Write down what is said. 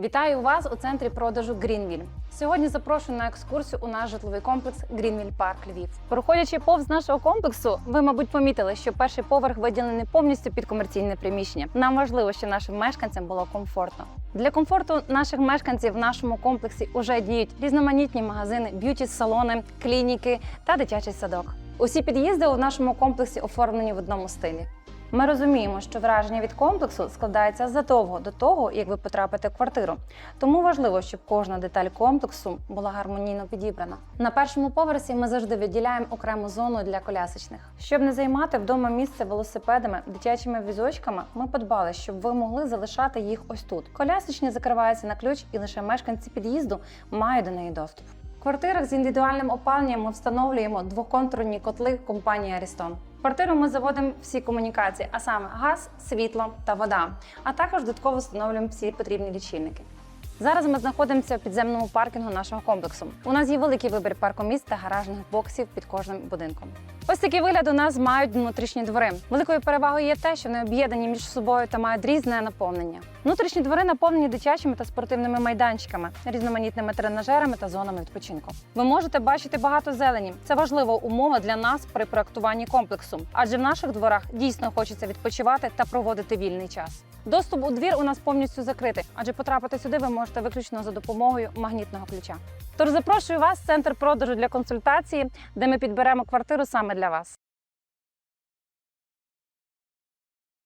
Вітаю вас у центрі продажу Грінвіль. Сьогодні запрошую на екскурсію у наш житловий комплекс Грінвіль Парк Львів. Проходячи повз нашого комплексу, ви, мабуть, помітили, що перший поверх виділений повністю під комерційне приміщення. Нам важливо, щоб нашим мешканцям було комфортно. Для комфорту наших мешканців в нашому комплексі вже діють різноманітні магазини, б'юті-салони, клініки та дитячий садок. Усі під'їзди у нашому комплексі оформлені в одному стилі. Ми розуміємо, що враження від комплексу складається задовго до того, як ви потрапите в квартиру. Тому важливо, щоб кожна деталь комплексу була гармонійно підібрана. На першому поверсі ми завжди виділяємо окрему зону для колясочних. Щоб не займати вдома місце велосипедами, дитячими візочками, ми подбали, щоб ви могли залишати їх ось тут. Колясочні закриваються на ключ, і лише мешканці під'їзду мають до неї доступ. В квартирах з індивідуальним опаленням ми встановлюємо двоконтурні котли компанії Арістон. Квартиру ми заводимо всі комунікації, а саме газ, світло та вода. А також додатково встановлюємо всі потрібні лічильники. Зараз ми знаходимося в підземному паркінгу нашого комплексу. У нас є великий вибір паркомісць та гаражних боксів під кожним будинком. Ось такий вигляд у нас мають внутрішні двори. Великою перевагою є те, що вони об'єднані між собою та мають різне наповнення. Внутрішні двори наповнені дитячими та спортивними майданчиками, різноманітними тренажерами та зонами відпочинку. Ви можете бачити багато зелені. Це важлива умова для нас при проектуванні комплексу, адже в наших дворах дійсно хочеться відпочивати та проводити вільний час. Доступ у двір у нас повністю закритий, адже потрапити сюди ви можете виключно за допомогою магнітного ключа. Тож запрошую вас в центр продажу для консультації, де ми підберемо квартиру саме для вас.